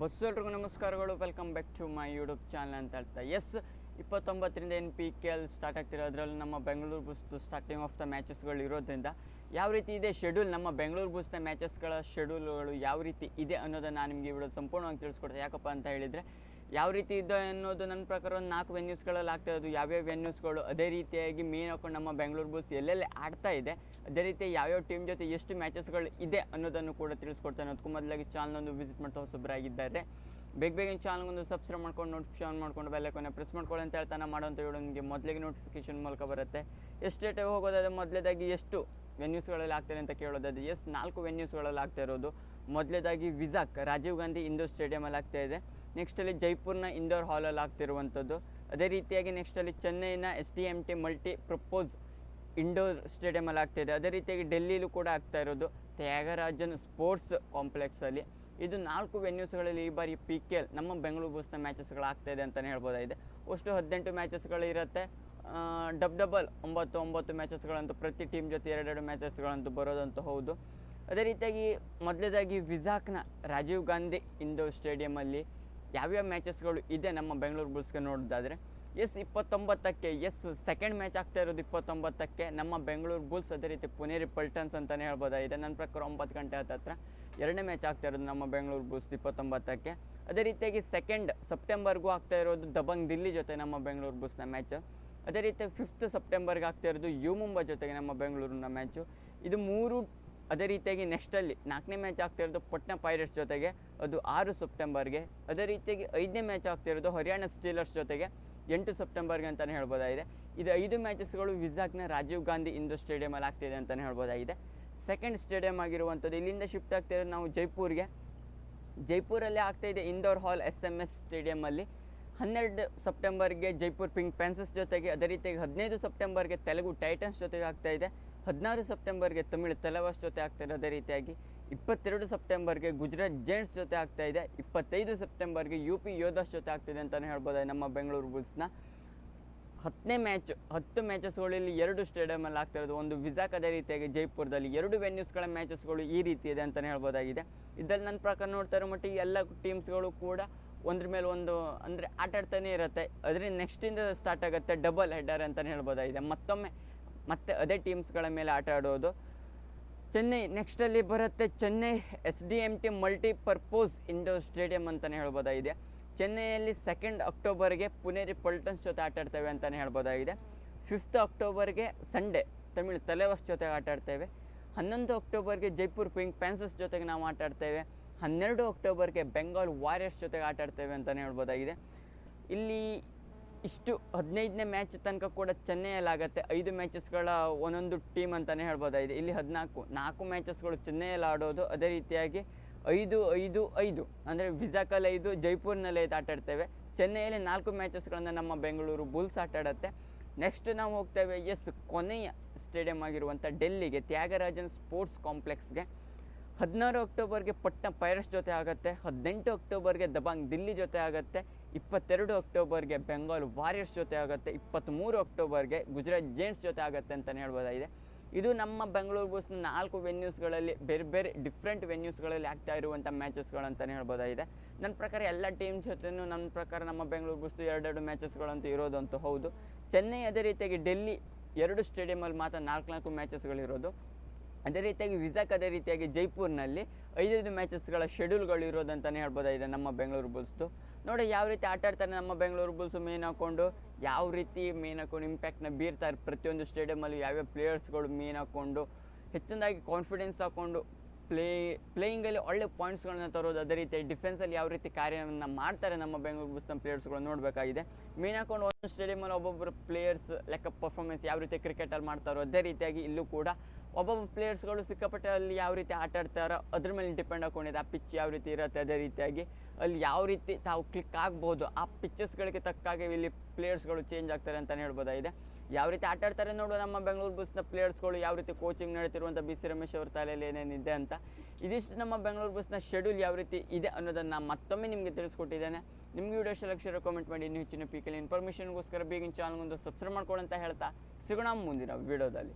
Bus ಎಲ್ರಿಗೂ ನಮಸ್ಕಾರಗಳು. Welcome back to my YouTube channel ಅಂತ ಹೇಳ್ತಾ. S ಇಪ್ಪತ್ತೊಂಬತ್ತರಿಂದ N P K L start ಆಗ್ತಿರೋ ಅದರಲ್ಲಿ ನಮ್ಮ ಬೆಂಗಳೂರು ಬುಸ್ತು ಸ್ಟಾರ್ಟಿಂಗ್ ಆಫ್ ದ ಮ್ಯಾಚಸ್ಗಳು ಇರೋದ್ರಿಂದ ಯಾವ ರೀತಿ ಇದೆ ಶೆಡ್ಯೂಲ್ ನಮ್ಮ ಬೆಂಗಳೂರು ಬುಸ್ದ ಮ್ಯಾಚಸ್ಗಳ ಶೆಡ್ಯೂಲ್ಗಳು ಯಾವ ರೀತಿ ಇದೆ ಅನ್ನೋದನ್ನು ನಾನು ನಿಮಗೆ ವಿಡಿಯೋ ಸಂಪೂರ್ಣವಾಗಿ ತಿಳಿಸ್ಕೊಡ್ತೀನಿ ಯಾಕಪ್ಪ ಅಂತ ಹೇಳಿದರೆ ಯಾವ ರೀತಿ ಇದೆ ಅನ್ನೋದು ನನ್ನ ಪ್ರಕಾರ ಒಂದು ನಾಲ್ಕು ವೆನ್ಯೂಸ್ಗಳಲ್ಲಿ ಆಗ್ತಾ ಇರೋದು. ಯಾವ್ಯಾವ ವೆನ್ಯೂಸ್ಗಳು ಅದೇ ರೀತಿಯಾಗಿ ಮೇನ್ ಹಾಕೊಂಡು ನಮ್ಮ ಬೆಂಗಳೂರು ಬುಲ್ಸ್ ಎಲ್ಲೆಲ್ಲಿ ಆಡ್ತಾ ಇದೆ, ಅದೇ ರೀತಿ ಯಾವ್ಯಾವ ಟೀಮ್ ಜೊತೆ ಎಷ್ಟು ಮ್ಯಾಚಸ್ಗಳು ಇದೆ ಅನ್ನೋದನ್ನು ಕೂಡ ತಿಳಿಸ್ಕೊಡ್ತಾನೆ ಅದಕ್ಕೂ ಮೊದಲಾಗಿ ಚಾನಲ್ನೊಂದು ವಿಸಿಟ್ ಮಾಡ್ತಾ ಹೊಸಬರಾಗಿದ್ದಾರೆ. ಬೇಗ ಬೇಗ ಚಾನಲ್ಗೊಂದು ಸಬ್ಸ್ಕ್ರೈಬ್ ಮಾಡ್ಕೊಂಡು ನೋಟಿಫಿಕೇಶನ್ ಮಾಡ್ಕೊಂಡು ಬೆಲ್ಲೈಕೊನೆ ಪ್ರೆಸ್ ಮಾಡ್ಕೊಳ್ಳಿ ಅಂತ ಹೇಳ್ತಾನೆ ಮಾಡೋಂಥ ಹೇಳೋ ನಿಮಗೆ ಮೊದಲಿಗೆ ನೋಟಿಫಿಕೇಶನ್ ಮೂಲಕ ಬರುತ್ತೆ. ಎಷ್ಟು ಡೇಟ್ ಹೋಗೋದಾದ್ರೆ ಮೊದಲೇದಾಗಿ ಎಷ್ಟು ವೆನ್ಯೂಸ್ಗಳಲ್ಲಿ ಆಗ್ತಾರೆ ಅಂತ ಕೇಳೋದಾದ್ರೆ ಎಸ್ ನಾಲ್ಕು ವೆನ್ಯೂಸ್ಗಳಲ್ಲಿ ಆಗ್ತಾ ಇರೋದು. ಮೊದಲೇದಾಗಿ ವಿಜಾಕ್ ರಾಜೀವ್ ಗಾಂಧಿ ಇಂಡೋರ್ ಸ್ಟೇಡಿಯಮಲ್ಲಿ ಆಗ್ತಾ ಇದೆ. ನೆಕ್ಸ್ಟಲ್ಲಿ ಜೈಪುರ್ನ ಇಂದೋರ್ ಹಾಲಲ್ಲಿ ಆಗ್ತಿರುವಂಥದ್ದು. ಅದೇ ರೀತಿಯಾಗಿ ನೆಕ್ಸ್ಟಲ್ಲಿ ಚೆನ್ನೈನ S D M T multi purpose indoor ಸ್ಟೇಡಿಯಮಲ್ಲಿ ಇದೆ. ಅದೇ ರೀತಿಯಾಗಿ ಡೆಲ್ಲಿಲೂ ಕೂಡ ಆಗ್ತಾ ಇರೋದು ತ್ಯಾಗರಾಜನ್ ಸ್ಪೋರ್ಟ್ಸ್ ಕಾಂಪ್ಲೆಕ್ಸಲ್ಲಿ ಇದು ನಾಲ್ಕು ವೆನ್ಯೂಸ್ಗಳಲ್ಲಿ ಈ ಬಾರಿ ಪಿ ಕೆ ಎಲ್ ನಮ್ಮ ಬೆಂಗಳೂರು ಬೂಸ್ನ ಮ್ಯಾಚಸ್ಗಳು ಆಗ್ತಾಯಿದೆ ಅಂತಲೇ ಹೇಳ್ಬೋದಾಗಿದೆ. ಅಷ್ಟು ಹದಿನೆಂಟು ಮ್ಯಾಚಸ್ಗಳು ಇರುತ್ತೆ. ಡಬ್ ಡಬಲ್ ಒಂಬತ್ತು ಒಂಬತ್ತು ಮ್ಯಾಚಸ್ಗಳಂತೂ ಪ್ರತಿ ಟೀಮ್ ಜೊತೆ ಎರಡೆರಡು ಮ್ಯಾಚಸ್ಗಳಂತೂ ಬರೋದಂತೂ ಹೌದು. ಅದೇ ರೀತಿಯಾಗಿ ಮೊದಲೇದಾಗಿ ವಿಜಾಕ್ನ ರಾಜೀವ್ ಗಾಂಧಿ ಇಂಡೋರ್ ಸ್ಟೇಡಿಯಮಲ್ಲಿ ಯಾವ್ಯಾವ ಮ್ಯಾಚಸ್ಗಳು ಇದೆ ನಮ್ಮ ಬೆಂಗಳೂರು ಬುಲ್ಸ್ಗೆ ನೋಡೋದಾದರೆ, ಎಸ್ ಇಪ್ಪತ್ತೊಂಬತ್ತಕ್ಕೆ, ಎಸ್ ಸೆಕೆಂಡ್ ಮ್ಯಾಚ್ ಆಗ್ತಾ ಇರೋದು ಇಪ್ಪತ್ತೊಂಬತ್ತಕ್ಕೆ ನಮ್ಮ ಬೆಂಗಳೂರು ಬುಲ್ಸ್ ಅದೇ ರೀತಿ ಪುನೇರಿ ಪಲ್ಟನ್ಸ್ ಅಂತಲೇ ಹೇಳ್ಬೋದಾಗಿದೆ ನನ್ನ ಪ್ರಕಾರ ಒಂಬತ್ತು ಗಂಟೆ ಹತ್ತತ್ರ ಎರಡನೇ ಮ್ಯಾಚ್ ಆಗ್ತಾ ಇರೋದು ನಮ್ಮ ಬೆಂಗಳೂರು ಬುಲ್ಸ್ ಇಪ್ಪತ್ತೊಂಬತ್ತಕ್ಕೆ. ಅದೇ ರೀತಿಯಾಗಿ ಸೆಕೆಂಡ್ ಸೆಪ್ಟೆಂಬರ್ಗೂ ಆಗ್ತಾ ಇರೋದು ದಬಂಗ್ ದಿಲ್ಲಿ ಜೊತೆ ನಮ್ಮ ಬೆಂಗಳೂರು ಬುಲ್ಸ್ನ ಮ್ಯಾಚ್. ಅದೇ ರೀತಿ ಫಿಫ್ತ್ ಸೆಪ್ಟೆಂಬರ್ಗೆ ಆಗ್ತಾ ಇರೋದು ಯು ಮುಂಬೈ ಜೊತೆಗೆ ನಮ್ಮ ಬೆಂಗಳೂರಿನ ಮ್ಯಾಚು. ಇದು ಮೂರು ಅದೇ ರೀತಿಯಾಗಿ ನೆಕ್ಸ್ಟಲ್ಲಿ ನಾಲ್ಕನೇ ಮ್ಯಾಚ್ ಆಗ್ತಾ ಇರೋದು ಪಟ್ನಾ ಪೈರೇಟ್ಸ್ ಜೊತೆಗೆ, ಅದು ಆರು ಸೆಪ್ಟೆಂಬರ್ಗೆ. ಅದೇ ರೀತಿಯಾಗಿ ಐದನೇ ಮ್ಯಾಚ್ ಆಗ್ತಾ ಇರೋದು ಹರಿಯಾಣ ಸ್ಟೀಲರ್ಸ್ ಜೊತೆಗೆ, ಎಂಟು ಸೆಪ್ಟೆಂಬರ್ಗೆ ಅಂತಲೇ ಹೇಳ್ಬೋದಾಗಿದೆ. ಇದು ಐದು ಮ್ಯಾಚಸ್ಗಳು ವಿಜಾಕ್ನ ರಾಜೀವ್ ಗಾಂಧಿ ಇಂದು ಸ್ಟೇಡಿಯಮಲ್ಲಿ ಆಗ್ತಿದೆ ಅಂತಲೇ ಹೇಳ್ಬೋದಾಗಿದೆ. ಸೆಕೆಂಡ್ ಸ್ಟೇಡಿಯಂ ಆಗಿರುವಂಥದ್ದು, ಇಲ್ಲಿಂದ ಶಿಫ್ಟ್ ಆಗ್ತಾ ಇರೋದು ನಾವು ಜೈಪುರ್ಗೆ. ಜೈಪುರಲ್ಲಿ ಆಗ್ತಾ ಇದೆ indoor hall S M S ಸ್ಟೇಡಿಯಮಲ್ಲಿ ಹನ್ನೆರಡು ಸೆಪ್ಟೆಂಬರ್ಗೆ ಜೈಪುರ್ ಪಿಂಕ್ ಪ್ಯಾನ್ಸಸ್ ಜೊತೆಗೆ, ಅದೇ ರೀತಿಯಾಗಿ ಹದಿನೈದು ಸೆಪ್ಟೆಂಬರ್ಗೆ ತೆಲುಗು ಟೈಟನ್ಸ್ ಜೊತೆಗೆ ಆಗ್ತಾಯಿದೆ ಹದಿನಾರು ಸೆಪ್ಟೆಂಬರ್ಗೆ ತಮಿಳು ತಲವಾಸ್ ಜೊತೆ ಆಗ್ತಾ ಅದೇ ರೀತಿಯಾಗಿ ಇಪ್ಪತ್ತೆರಡು ಸೆಪ್ಟೆಂಬರ್ಗೆ ಗುಜರಾತ್ ಜೈಂಟ್ಸ್ ಜೊತೆ ಆಗ್ತಾ ಇದೆ, ಇಪ್ಪತ್ತೈದು ಸೆಪ್ಟೆಂಬರ್ಗೆ ಯು ಪಿ ಯೋಧಾಸ್ ಜೊತೆ ಆಗ್ತಿದೆ ಅಂತಲೇ ಹೇಳ್ಬೋದು. ನಮ್ಮ ಬೆಂಗಳೂರು ಬುಲ್ಸ್ನ ಹತ್ತನೇ ಮ್ಯಾಚ್, ಹತ್ತು ಮ್ಯಾಚಸ್ಗಳಲ್ಲಿ ಎರಡು ಸ್ಟೇಡಿಯಮಲ್ಲಿ ಆಗ್ತಾ ಇರೋದು. ಒಂದು ವಿಜಾಕ್ ಅದೇ ರೀತಿಯಾಗಿ ಜೈಪುರದಲ್ಲಿ ಎರಡು ವೆನ್ಯೂಸ್ಗಳ ಮ್ಯಾಚಸ್ಗಳು ಈ ರೀತಿ ಇದೆ ಅಂತಲೇ ಹೇಳ್ಬೋದಾಗಿದೆ. ಇದರಲ್ಲಿ ನನ್ನ ಪ್ರಕಾರ ನೋಡ್ತಾ ಇರೋ ಮಟ್ಟಿಗೆ ಎಲ್ಲ ಟೀಮ್ಸ್ಗಳು ಕೂಡ ಒಂದ್ರ ಮೇಲೆ ಒಂದು ಅಂದರೆ ಆಟಾಡ್ತಾನೆ ಇರುತ್ತೆ. ಅದರಿಂದ ನೆಕ್ಸ್ಟಿಂದ ಸ್ಟಾರ್ಟ್ ಆಗುತ್ತೆ ಡಬಲ್ ಹೆಡ್ಡರ್ ಅಂತಲೇ ಹೇಳ್ಬೋದಾಗಿದೆ. ಮತ್ತೊಮ್ಮೆ ಮತ್ತೆ ಅದೇ ಟೀಮ್ಸ್ಗಳ ಮೇಲೆ ಆಟ ಆಡೋದು. ಚೆನ್ನೈ ನೆಕ್ಸ್ಟಲ್ಲಿ ಬರುತ್ತೆ Chennai S D M T multipurpose indoor stadium ಅಂತಲೇ ಹೇಳ್ಬೋದಾಗಿದೆ. ಚೆನ್ನೈಯಲ್ಲಿ ಸೆಕೆಂಡ್ ಅಕ್ಟೋಬರ್ಗೆ ಪುನೇರಿ ಪಲ್ಟನ್ಸ್ ಜೊತೆ ಆಟ ಆಡ್ತೇವೆ ಅಂತಲೇ ಹೇಳ್ಬೋದಾಗಿದೆ. ಫಿಫ್ತ್ ಅಕ್ಟೋಬರ್ಗೆ ಸಂಡೇ ತಮಿಳು ತಲೆವಸ್ ಜೊತೆಗೆ ಆಟ ಆಡ್ತೇವೆ. ಹನ್ನೊಂದು ಅಕ್ಟೋಬರ್ಗೆ ಜೈಪುರ್ ಪಿಂಕ್ ಪ್ಯಾನ್ಸಸ್ ಜೊತೆಗೆ ನಾವು ಆಟ ಆಡ್ತೇವೆ. ಹನ್ನೆರಡು ಅಕ್ಟೋಬರ್ಗೆ ಬೆಂಗಾಲ್ ವಾರಿಯರ್ಸ್ ಜೊತೆಗೆ ಆಟ ಆಡ್ತೇವೆ ಅಂತಲೇ ಹೇಳ್ಬೋದಾಗಿದೆ. ಇಲ್ಲಿ ಇಷ್ಟು ಹದಿನೈದನೇ ಮ್ಯಾಚ್ ತನಕ ಕೂಡ ಚೆನ್ನೈಯಲ್ಲಾಗತ್ತೆ. ಐದು ಮ್ಯಾಚಸ್ಗಳ ಒಂದೊಂದು ಟೀಮ್ ಅಂತಲೇ ಹೇಳ್ಬೋದಾಗಿದೆ ಇಲ್ಲಿ ಹದಿನಾಲ್ಕು, ನಾಲ್ಕು ಮ್ಯಾಚಸ್ಗಳು ಚೆನ್ನೈಯಲ್ಲಿ ಆಡೋದು, ಅದೇ ರೀತಿಯಾಗಿ ಐದು ಐದು ಐದು. ಅಂದರೆ ವಿಜಾಕಲ್ಲಿ ಐದು, ಜೈಪುರ್ನಲ್ಲಿ ಐದು ಆಟಾಡ್ತೇವೆ ಚೆನ್ನೈಯಲ್ಲಿ ನಾಲ್ಕು ಮ್ಯಾಚಸ್ಗಳನ್ನು ನಮ್ಮ ಬೆಂಗಳೂರು ಬುಲ್ಸ್ ಆಟಾಡುತ್ತೆ ನೆಕ್ಸ್ಟ್ ನಾವು ಹೋಗ್ತೇವೆ, ಎಸ್, ಕೊನೆಯ ಸ್ಟೇಡಿಯಂ ಆಗಿರುವಂಥ ಡೆಲ್ಲಿಗೆ, ತ್ಯಾಗರಾಜನ್ ಸ್ಪೋರ್ಟ್ಸ್ ಕಾಂಪ್ಲೆಕ್ಸ್ಗೆ ಹದಿನಾರು ಅಕ್ಟೋಬರ್ಗೆ ಪಟ್ನಾ ಪೈರಸ್ ಜೊತೆ ಆಗುತ್ತೆ, ಹದಿನೆಂಟು ಅಕ್ಟೋಬರ್ಗೆ ದಬಾಂಗ್ ದಿಲ್ಲಿ ಜೊತೆ ಆಗುತ್ತೆ, ಇಪ್ಪತ್ತೆರಡು ಅಕ್ಟೋಬರ್ಗೆ ಬೆಂಗಾಲ್ ವಾರಿಯರ್ಸ್ ಜೊತೆ ಆಗುತ್ತೆ, ಇಪ್ಪತ್ತ್ಮೂರು ಅಕ್ಟೋಬರ್ಗೆ ಗುಜರಾತ್ ಜೇಂಟ್ಸ್ ಜೊತೆ ಆಗುತ್ತೆ ಅಂತಲೇ ಹೇಳ್ಬೋದಾಗಿದೆ. ಇದು ನಮ್ಮ ಬೆಂಗಳೂರು ಬುಲ್ಸ್ನ ನಾಲ್ಕು ವೆನ್ಯೂಸ್ಗಳಲ್ಲಿ ಬೇರೆ ಬೇರೆ ಡಿಫ್ರೆಂಟ್ ವೆನ್ಯೂಸ್ಗಳಲ್ಲಿ ಆಗ್ತಾ ಇರುವಂಥ ಮ್ಯಾಚಸ್ಗಳು ಅಂತಲೇ ಹೇಳ್ಬೋದಾಗಿದೆ. ನನ್ನ ಪ್ರಕಾರ ಎಲ್ಲ ಟೀಮ್ ಜೊತೆಯೂ ನನ್ನ ಪ್ರಕಾರ ನಮ್ಮ ಬೆಂಗಳೂರು ಬುಲ್ಸ್ದು ಎರಡೆರಡು ಮ್ಯಾಚಸ್ಗಳಂತೂ ಇರೋದಂತೂ ಹೌದು. ಚೆನ್ನೈ ಅದೇ ರೀತಿಯಾಗಿ ಡೆಲ್ಲಿ ಎರಡು ಸ್ಟೇಡಿಯಮಲ್ಲಿ ಮಾತ್ರ ನಾಲ್ಕು ನಾಲ್ಕು ಮ್ಯಾಚಸ್ಗಳಿರೋದು. ಅದೇ ರೀತಿಯಾಗಿ ವಿಸಾಕ್ ಅದೇ ರೀತಿಯಾಗಿ ಜೈಪುರ್ನಲ್ಲಿ ಐದೈದು ಮ್ಯಾಚಸ್ಗಳ ಶೆಡ್ಯೂಲ್ಗಳು ಇರೋದಂತಲೇ ಹೇಳ್ಬೋದಾಗಿದೆ ನಮ್ಮ ಬೆಂಗಳೂರು ಬುಲ್ಸ್ದು ನೋಡಿ ಯಾವ ರೀತಿ ಆಟ ಆಡ್ತಾರೆ ನಮ್ಮ ಬೆಂಗಳೂರು ಬುಲ್ಸು ಮೇನ್ ಹಾಕ್ಕೊಂಡು ಯಾವ ರೀತಿ ಮೇನ್ ಹಾಕ್ಕೊಂಡು ಇಂಪ್ಯಾಕ್ಟ್ನ ಬೀರ್ತಾರೆ ಪ್ರತಿಯೊಂದು ಸ್ಟೇಡಿಯಮಲ್ಲಿ ಯಾವ್ಯಾವ ಪ್ಲೇಯರ್ಸ್ಗಳು ಮೇನ್ ಹಾಕ್ಕೊಂಡು ಹೆಚ್ಚಿನದಾಗಿ ಕಾನ್ಫಿಡೆನ್ಸ್ ಹಾಕ್ಕೊಂಡು ಪ್ಲೇ ಪ್ಲೇಯಿಂಗಲ್ಲಿ ಒಳ್ಳೆ ಪಾಯಿಂಟ್ಸ್ಗಳನ್ನ ತರೋದು ಅದೇ ರೀತಿ ಡಿಫೆನ್ಸಲ್ಲಿ ಯಾವ ರೀತಿ ಕಾರ್ಯವನ್ನು ಮಾಡ್ತಾರೆ ನಮ್ಮ ಬೆಂಗಳೂರು ಬುಲ್ಸ್ನ ಪ್ಲೇಯರ್ಸ್ಗಳು ನೋಡಬೇಕಾಗಿದೆ. ಮೇನ್ ಹಾಕೊಂಡು ಒಂದು ಸ್ಟೇಡಿಯಮಲ್ಲಿ ಒಬ್ಬೊಬ್ಬರು ಪ್ಲೇಯರ್ಸ್ ಲೆಕ್ಕ ಪರ್ಫಾರ್ಮೆನ್ಸ್ ಯಾವ ರೀತಿ ಕ್ರಿಕೆಟಲ್ಲಿ ಮಾಡ್ತಾರೋ ಅದೇ ರೀತಿಯಾಗಿ ಇಲ್ಲೂ ಕೂಡ ಒಬ್ಬೊಬ್ಬ ಪ್ಲೇಯರ್ಸ್ಗಳು ಸಿಕ್ಕಾಪಟ್ಟೆ ಅಲ್ಲಿ ಯಾವ ರೀತಿ ಆಟ ಆಡ್ತಾರೋ ಅದ್ರ ಮೇಲೆ ಡಿಪೆಂಡ್ ಹಾಕೊಂಡಿದೆ ಆ ಪಿಚ್ ಯಾವ ರೀತಿ ಇರುತ್ತೆ ಅದೇ ರೀತಿಯಾಗಿ ಅಲ್ಲಿ ಯಾವ ರೀತಿ ತಾವು ಕ್ಲಿಕ್ ಆಗ್ಬೋದು, ಆ ಪಿಚ್ಚಸ್ಗಳಿಗೆ ತಕ್ಕಾಗಿ ಇಲ್ಲಿ ಪ್ಲೇಯರ್ಸ್ಗಳು ಚೇಂಜ್ ಆಗ್ತಾರೆ ಅಂತಲೇ ಹೇಳ್ಬೋದಾಗಿದೆ. ಯಾವ ರೀತಿ ಆಟ ಆಡ್ತಾರೆ ನೋಡು ನಮ್ಮ ಬೆಂಗಳೂರು ಬುಸ್ನ ಪ್ಲೇಯರ್ಸ್ಗಳು ಯಾವ ರೀತಿ ಕೋಚಿಂಗ್ ನಡೀತಿರುವಂಥ ಬಿ ಸಿ ರಮೇಶ್ ಅವ್ರ ತಲೆಯಲ್ಲಿ ಏನೇನಿದೆ ಅಂತ. ಇದಿಷ್ಟು ನಮ್ಮ ಬೆಂಗಳೂರು ಬಸ್ನ ಶೆಡ್ಯೂಲ್ ಯಾವ ರೀತಿ ಇದೆ ಅನ್ನೋದನ್ನು ಮತ್ತೊಮ್ಮೆ ನಿಮಗೆ ತಿಳಿಸ್ಕೊಟ್ಟಿದ್ದೇನೆ. ನಿಮ್ಗೆ ವಿಡಿಯೋ ಸೆಲೆಕ್ಷನ್ ಕಮೆಂಟ್ ಮಾಡಿ ಇನ್ನೂ ಹೆಚ್ಚಿನ ಪೀಕಲ್ಲಿ ಇನ್ಫಾರ್ಮೇಷನ್ಗೋಸ್ಕರ ಬೇಗಿನ ಚಾನಲ್ಗೊಂದು ಸಬ್ಸ್ಕ್ರೈಬ್ ಮಾಡ್ಕೊಳ್ಳಂತ ಹೇಳ್ತಾ ಸಿಗೋಣ ಮುಂದಿನ ವಿಡಿಯೋದಲ್ಲಿ